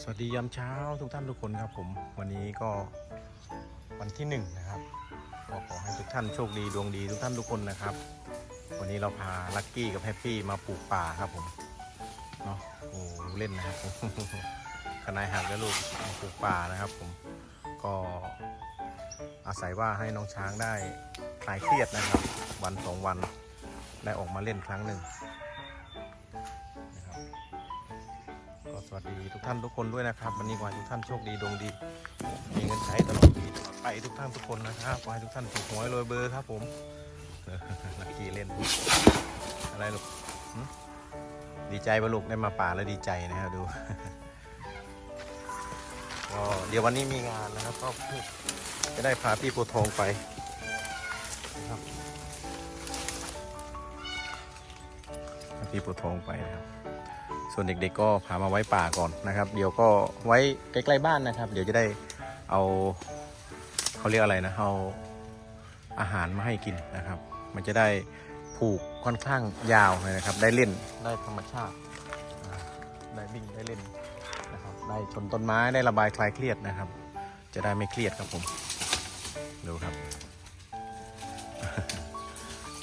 สวัสดียามเช้าทุกท่านทุกคนครับผม วันนี้ก็วันที่หนึ่งนะครับก็ขอให้ทุกท่านโชคดีดวงดีทุกท่านทุกคนนะครับ วันนี้เราพาลักกี้กับแฮปปี้มาปลูกป่าครับผมเนาะโอ้เล่นนะครับขนายหักแล้วลูกมาปลูกป่านะครับผมก็อาศัยว่าให้น้องช้างได้คลายเครียดนะครับ วันสองวันได้ออกมาเล่นครั้งหนึ่ง วัสดีทุกท่านทุกคนด้วยนะครับ วันนี้ขอให้ทุกท่านโชคดีดวงดี มีเงินใช้ตลอดปีตลอดไปทุกท่านทุกคนนะครับขอให้ทุกท่านถูกหวยรวยเบอร์ครับผมลักกี้เล่น อะไรลูกหึดีใจปะลูกได้มาป่าแล้วดีใจนะครับดูก็เดี๋ยววันนี้มีงานนะครับก็จะได้พาพี่โพทองไปนะครับพี่โพทองไปนะครับ ส่วนเด็กๆก็พามาไว้ป่าก่อนนะครับ เดี๋ยวก็ไว้ใกล้ๆบ้านนะครับ เดี๋ยวจะได้เอาเขาเรียกอะไรนะเอาอาหารมาให้กินนะครับ มันจะได้ผูกค่อนข้างยาวเลยนะครับ ได้เล่นได้ธรรมชาติอ่าได้วิ่งได้เล่นนะครับได้ชนต้นไม้ได้ระบายคลายเครียดนะครับ จะได้ไม่เครียดครับผมดูครับ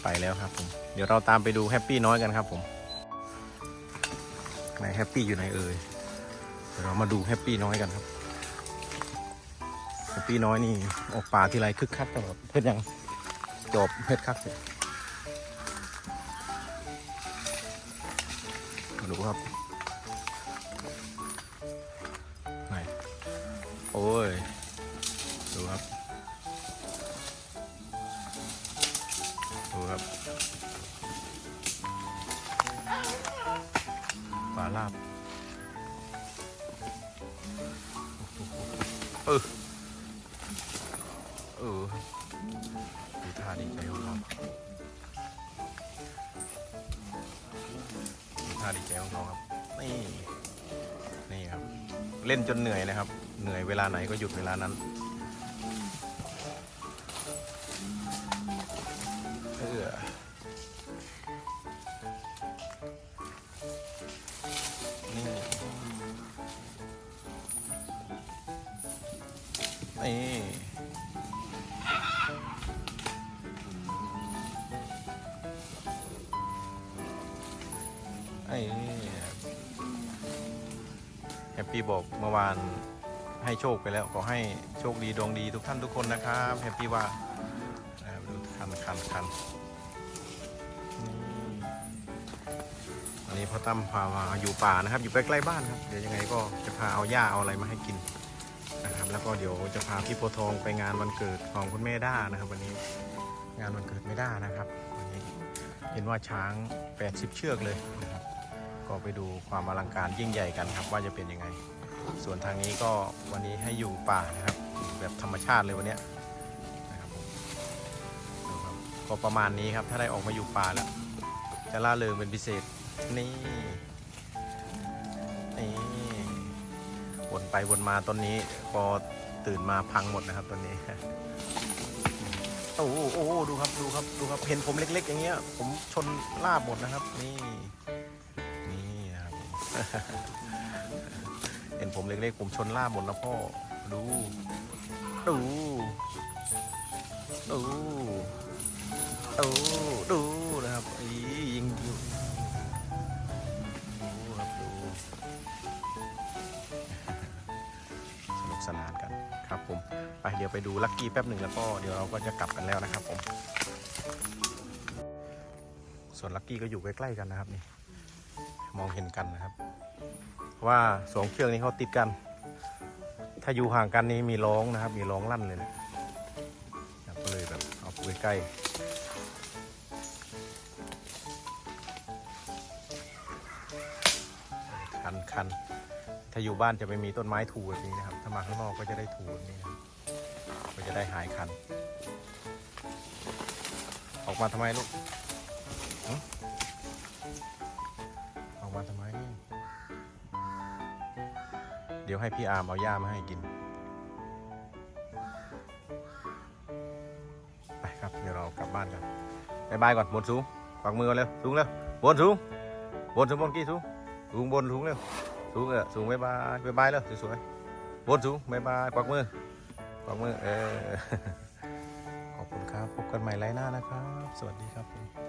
ไปแล้วครับผม เดี๋ยวเราตามไปดูแฮปปี้น้อยกันครับผม ไหนแฮปปี้อยู่ไหนเอ่ยเดี๋ยวเรามาดูแฮปปี้น้อยกันครับแฮปปี้น้อยนี่ออกป่าทีไรคึกคักตลอดเพชรยังจบเพชรคักเสร็จมาดูครับไหนโอ้ย ดูครับ ลาบเออเออดูท่าดีใจของเขาดูท่าดีใจของเขาครับ นี่ นี่ครับ เล่นจนเหนื่อยนะครับ เหนื่อยเวลาไหนก็หยุดเวลานั้น ไอ้แฮปปี้บอกเมื่อวานให้โชคไปแล้วขอให้โชคดีดวงดีทุกท่านทุกคนนะครับแฮปปี้ว่านะครับดูคันคันคันนี่วันนี้พ่อตั้มพามาอยู่ป่านะครับ อยู่ใกล้ๆบ้านครับ เดี๋ยวยังไงก็จะพาเอาหญ้าเอาอะไรมาให้กินนะครับ แล้วก็เดี๋ยวจะพาพี่โพธิ์ทองไปงานวันเกิดของคุณแม่ด้านะครับ วันนี้งานวันเกิดไม่ได้นะครับวันนี้เห็นว่าช้าง 80 เชือกเลยนะครับ ก็ไปดูความอลังการยิ่งใหญ่กันครับ ว่าจะเป็นยังไง ส่วนทางนี้ก็วันนี้ให้อยู่ป่านะครับ แบบธรรมชาติเลยวันนี้นะครับผมก็ประมาณนี้ครับถ้าได้ออกมาอยู่ป่าแล้ว จะล่าเริงเป็นพิเศษนี่นี่วนไปวนมาต้นนี้พอตื่นมาพังหมดนะครับต้นนี้โอ้โหโอ้ดูครับ ดูครับ ดูครับ เห็นผมเล็ก ๆ อย่างเงี้ย ผมชนลาบหมดนะครับ นี่ เห็นผมเล็กๆผมชนล่าบหมดแล้วพ่อ ดู ดู ดู ดู ดูนะครับอียิงอยู่ดูครับดู สนุกสนานกันครับผม ไปเดี๋ยวไปดูลักกี้แป๊บหนึ่งแล้วก็เดี๋ยวเราก็จะกลับกันแล้วนะครับผม ส่วนลักกี้ก็อยู่ใกล้ๆกันนะครับนี่ มองเห็นกันนะครับเพราะว่าสองเชือกนี้เขาติดกัน ถ้าอยู่ห่างกันนี้มีร้องนะครับ มีร้องลั่นเลยนะก็เลยแบบเอาไปใกล้ๆคันคันถ้าอยู่บ้านจะไม่มีต้นไม้ถูแบบนี้นะครับ ถ้ามาข้างนอกก็จะได้ถูแบบนี้นะก็จะได้หายคัน ออกมาทำไมลูก ออกมาทำไม เดี๋ยวให้พี่อาร์มเอาหญ้ามาให้กิน ไปครับเดี๋ยวเรากลับบ้านกันบายบายก่อนบนสูงฝักมือก่อนเร็วสูงเร็วบนสูงบนสูงบนกี้สูงสูงบนสูงเร็วสูงเออสูงบายบายบายบายเลยสวยๆบนสูงบายบายกวักมือกวักมือเออขอบคุณครับพบกันใหม่ไลน์หน้านะครับ สวัสดีครับ